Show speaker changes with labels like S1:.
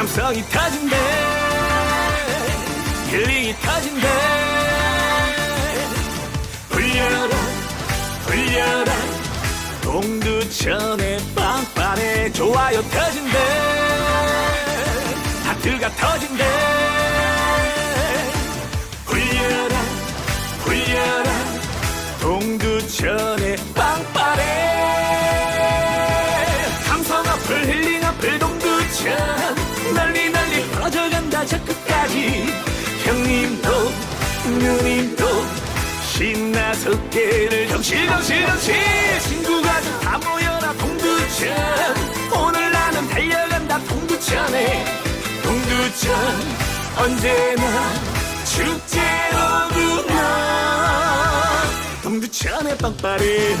S1: 감성이 터진대. 힐링이 터진대. 불려라 불려라. 동두천의 빵빵에 좋아요 터진대. 하트가 터진대. 불려라 불려라. 동두천의 빵빵에 감성 어플 힐링 어플 동두천 저 끝까지. 형님도 누님도 신나서 깨를 덩실 덩실 덩실 친구 가족 다 모여라 동두천. 오늘 나는 달려간다 동두천에. 동두천 언제나 축제로구나 동두천의 빵빠레